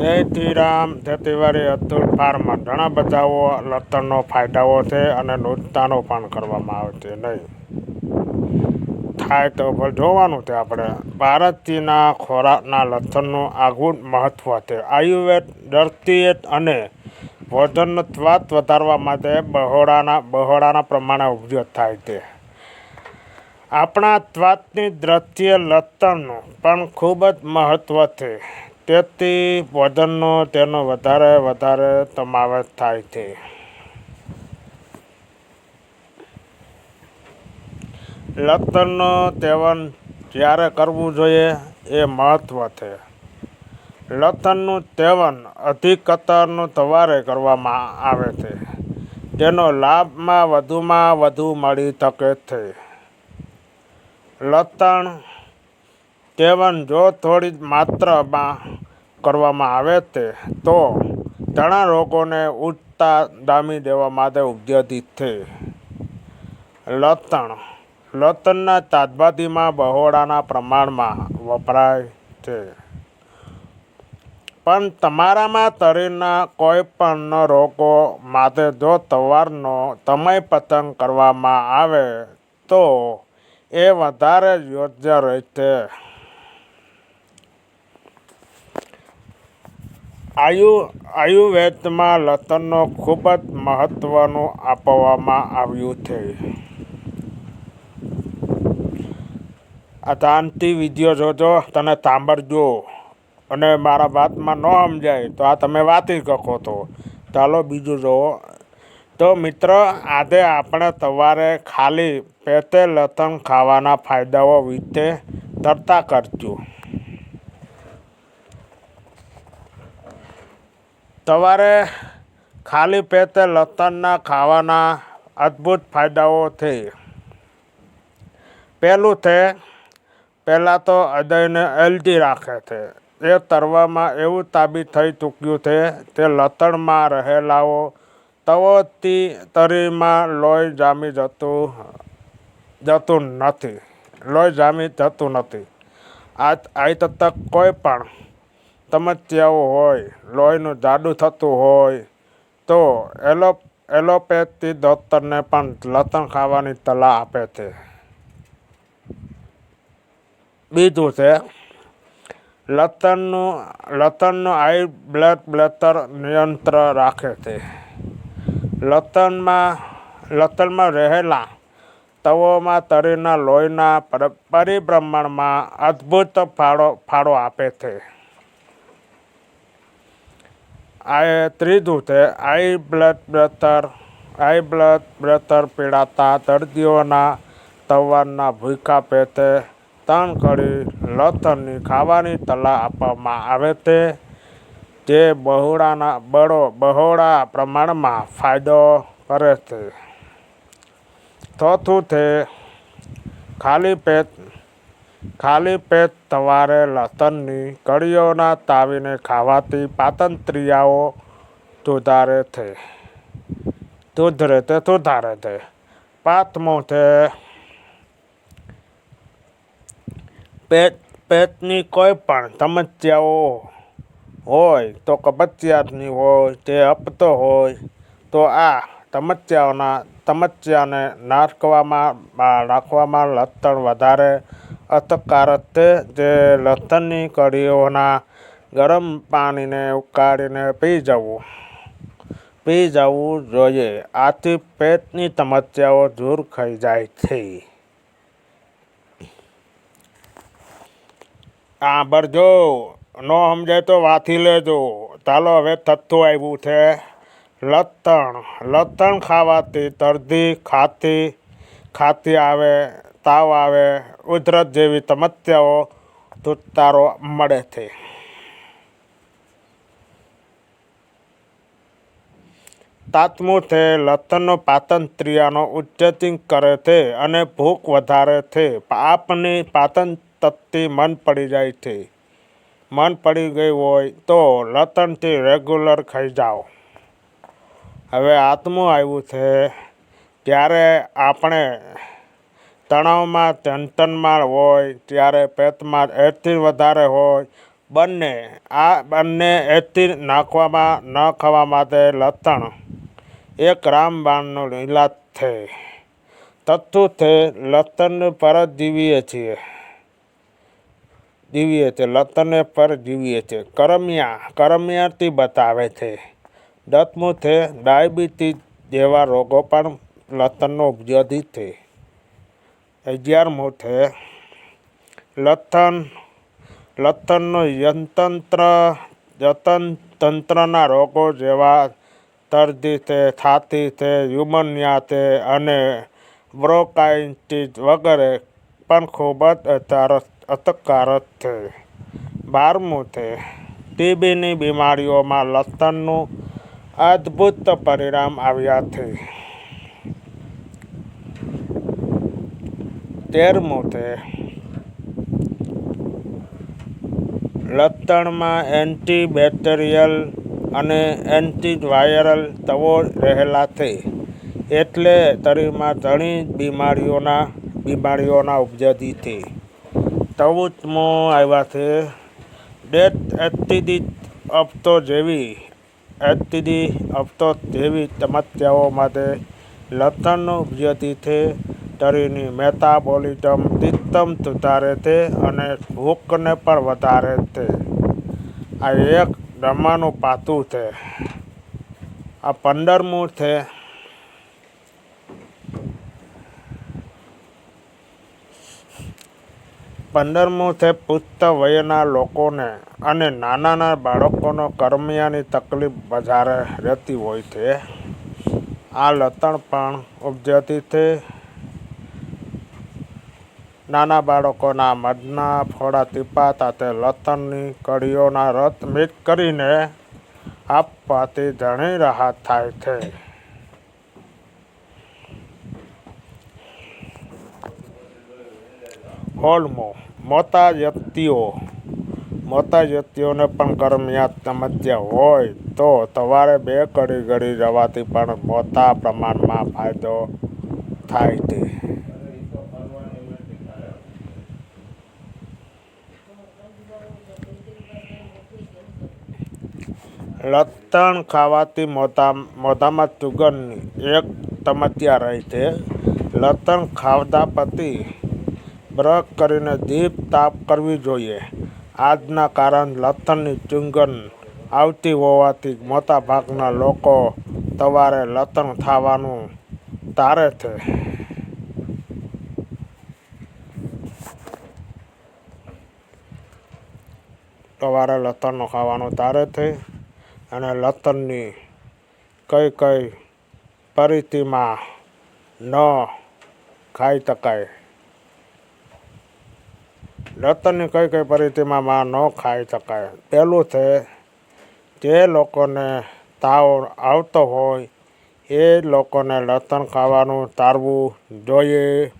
જય રામ રામ ખેતીવાડી અતુલ ફાર્મમાં ઘણા બધાઓ લતણનો ફાયદાઓ છે અને નુકસાનો પણ કરવામાં આવે નહીં. થાય તો જોવાનું છે આપણે. ભારતીયના ખોરાકના લતણનું આગવું મહત્ત્વ છે. આયુર્વેદ દ્રષ્ટિએ અને ભોજનનો સ્વાદ વધારવા માટે બહોળાના બહોળાના પ્રમાણે ઉપયોગ થાય છે. આપણા સ્વાદની દ્રષ્ટિએ લતણનું પણ ખૂબ જ મહત્ત્વ છે. તેથી ભોજનનો તેનો વધારે વધારે સમાવેશ થાય છે. લતણનું સેવન જ્યારે કરવું જોઈએ એ મહત્ત્વ છે. લસણનું સેવન અધિકતરનું સવારે કરવામાં આવે છે. તેનો લાભમાં વધુમાં વધુ મળી શકે છે. લતણ સેવન જો થોડી માત્રામાં કરવામાં આવે તે, તો ઘણા રોગોને ઉઠતા દામી દેવા માટે ઉપયોગી છે. લતણ. લતણના તાજબાદીમાં બહોળાના પ્રમાણમાં વપરાય છે. પણ તમારામાં શરીરના કોઈ પણ રોગો માટે જો તવારનો સમય પસંદ કરવામાં આવે, તો એ વધારે યોગ્ય રહેશે. આયુ, આયુર્વેદમાં લતણનો ખૂબ જ મહત્ત્વનું આપવામાં આવ્યું છે. આ શાંતિ વીડિયો જોજો, તને સાંભળજો. અને મારા વાતમાં ન સમજાય, તો આ તમે વાંચી શકો છો ચાલો બીજું જુઓ. તો મિત્ર, આજે આપણે સવારે ખાલી પેટે લસણ ખાવાના ફાયદાઓ વિશે ચર્ચા કરશું. સવારે ખાલી પેટે લસણના ખાવાના અદ્ભુત ફાયદાઓ છે. પહેલું છે, પહેલાં તો હૃદયને હેલ્ધી રાખે છે. એ તરવામાં એવું તાબી થઈ ચૂક્યું છે તે લસણમાં રહેલાઓ તવોથી તરીમાં લોહી જામી જતું જતું નથી. લોહી જામી જતું નથી. આ આ તક કોઈ પણ સમસ્યાઓ હોય, લોહીનું જાડું થતું હોય, તો એલો એલોપેથી ડૉક્ટરને પણ લસણ ખાવાની સલાહ આપે છે. બીજું છે, લસણનું લસણનું હાઈ બ્લડ પ્રેશર નિયંત્રણ રાખે છે. લસણમાં લસણમાં રહેલા તવોમાં શરીરના લોહીના પરિભ્રમણમાં અદ્ભુત ફાળો ફાળો આપે છે. આ ત્રીજું છે high blood pressure high blood pressure પીડાતા દર્દીઓના તવારના ભૂખા પેટે ત્રણ કડી લસણની ખાવાની સલાહ આપવામાં આવે છે જે બહોળાના બળો બહોળા પ્રમાણમાં ફાયદો કરે છે. ચોથું છે, ખાલી પેટ ખાલી પેટ સવારે લસણની કળીઓના તાવીને ખાવાથી પાચન ક્રિયાઓ સુધારે છે. સુધરે તે સુધારે છે. પાંચમો છે પેટ, પેટની કોઈ પણ સમસ્યાઓ હોય તો કબજિયાતની હોય, તે અપતો હોય તો આ સમસ્યાઓના, સમસ્યાને નાખવામાં રાખવામાં લસણ વધારે છે જે લથનની કળીઓના ગરમ પાણીને ઉકાળીને પી જવું પી જવું જોઈએ આથી પેટની સમસ્યાઓ દૂર થઈ જાય છે સાંભળજો ન સમજાય તો વાથી લેજો ચાલો હવે થતું આવ્યું છે લતણ લતણ ખાવાથી તરદી ખાતી ખાતી આવે તાવ આવે ઉધરત જેવી સમસ્યાઓ છુટકારો મળે છે. સાતમું છે, લસણનો પાચન ક્રિયાનો ઉત્તેજન કરે છે અને ભૂખ વધારે છે. આપની પાચન તત્તિ મન પડી જાય છે. મન પડી ગઈ હોય તો લસણથી રેગ્યુલર ખાઈ જાઓ. હવે આત્મું આવ્યું છે. ત્યારે આપણે તણાવમાં ટેન્શનમાં હોય, ત્યારે પેટમાં એથી વધારે હોય. બંને, આ બંને એથી નાખવામાં, ન ખાવા માટે લતણ. એક રામબાણનો લીલા છે. તત્વ છે લસણને પર જીવીએ છીએ. જીવીએ છીએ લસણને પર જીવીએ છીએ. કરમિયા, કરમિયાથી બતાવે છે. દસમું છે, ડાયાબિટીસ જેવા રોગો પણ લસણનો ઉપયોગી છે. અગિયારમું છે લથન લથનનું યંતંત્ર જતન તંત્રના રોગો જેવા તર્દી છે છાતી છે યુમનિયા છે અને બ્રોકાઇન્ટિસ વગેરે પણ ખૂબ જ અસરકારક છે. બારમું છે ટીબીની બીમારીઓમાં લથનનું અદ્ભુત પરિણામ આવ્યા છે. તેરમું લતણમાં લસણમાં એન્ટીબેક્ટેરિયલ અને એન્ટીવાયરલ તવો રહેલા છે એટલે શરીરમાં ઘણી બીમારીઓના બીમારીઓના ઉપજતી છે ચૌદમું આવ્યા છે ડેથ એટીડી અપતો જેવી એટીડી અપતો જેવી સમસ્યાઓ માટે લતણનો ઉપજતી શરીરની મેટાબોલિઝમ સિસ્ટમ સુધારે છે અને ભૂખને પણ વધારે છે. આ એક બ્રહ્માનું પાતું છે. આ પંદરમું છે. પંદરમું છે પુસ્ત વયના લોકોને અને નાના બાળકોનો કર્મિયાની તકલીફ વધારે રહેતી હોય છે. આ લતણ પણ ઉપજતી છે. નાના બાળકોના મધના ફોડા ટીપા સાથે લથણની કડીઓના રસ મિક્સ કરીને આપવાથી ઘણી રાહત થાય છે. હોલમો મોટા વ્યક્તિઓ. મોટા વ્યક્તિઓને પણ ગરમિયાત સમસ્યા હોય તો સવારે બે કડી ઘડી જવાથી પણ મોટા પ્રમાણમાં ફાયદો થાય છે. લસણ ખાવાથી મોતા મોઢામાં સુગંધની એક સમસ્યા રહે છે. લસણ ખાવતા પછી બ્રશ કરીને દીપ તાપ કરવી જોઈએ. આજના કારણ લસણની સુગંધ આવતી હોવાથી મોટાભાગના લોકો સવારે લસણ ખાવાનું તારે છે. સવારે લસણનું ખાવાનું તારે છે. અને લતનની કઈ કઈ પરિસ્થિતિમાં ન ખાઈ શકાય. લતનની કઈ કઈ પરિસ્થિતિમાં ન ખાઈ શકાય. પહેલું છે, જે લોકોને તાવ આવતો હોય એ લોકોને લસણ ખાવાનું ટાળવું જોઈએ.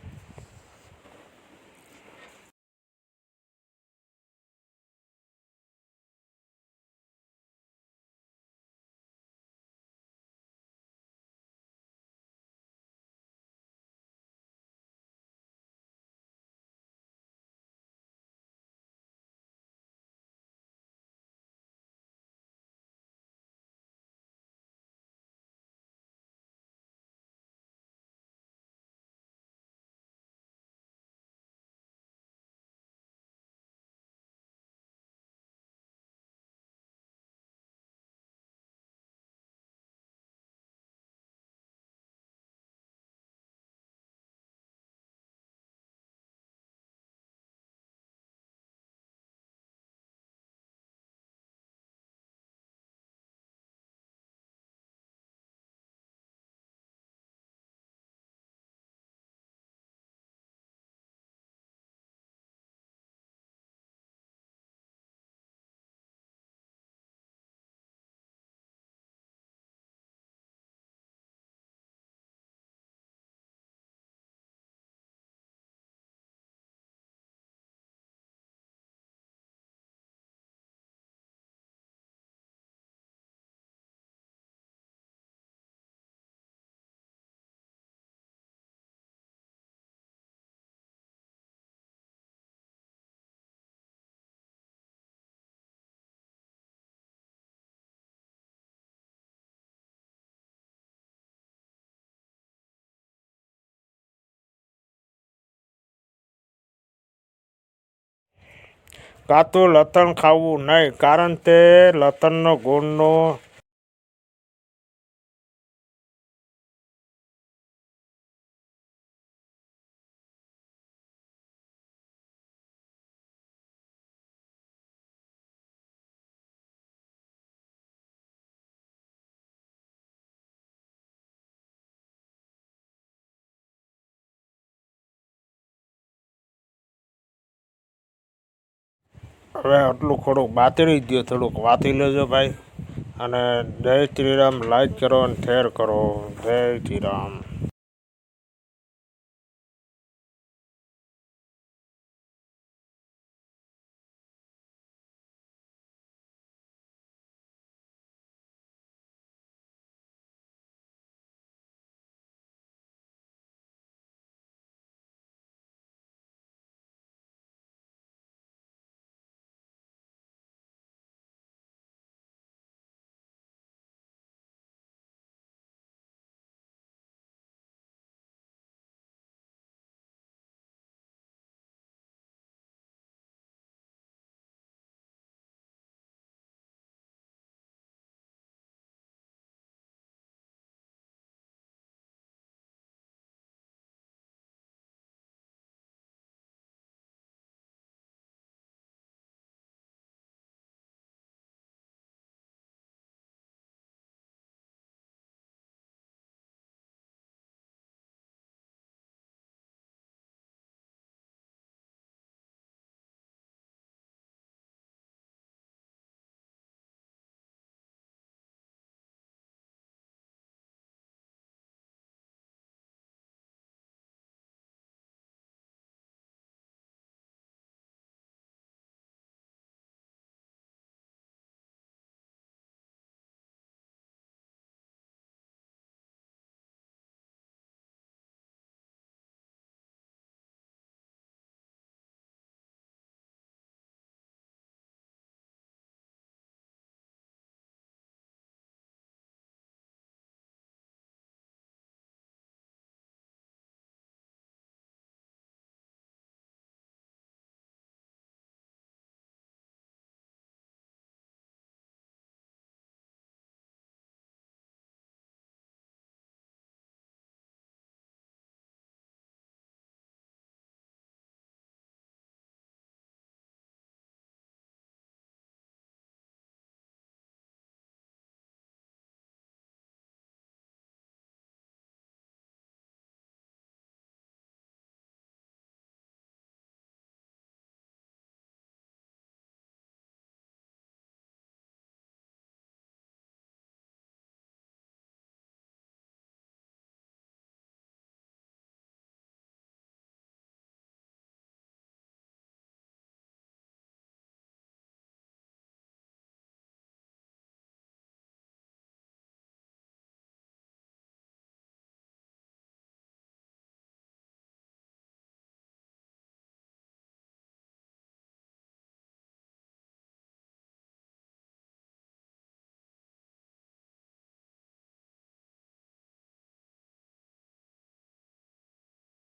કાતું લતણ ખાવું નહીં કારણ તે લતણનો ગુણનો હવે આટલું થોડુંક બાતરી દો થોડુંક વાતી લેજો ભાઈ. અને જય શ્રી રામ લાઈક કરો અને શેર કરો. જય શ્રી રામ.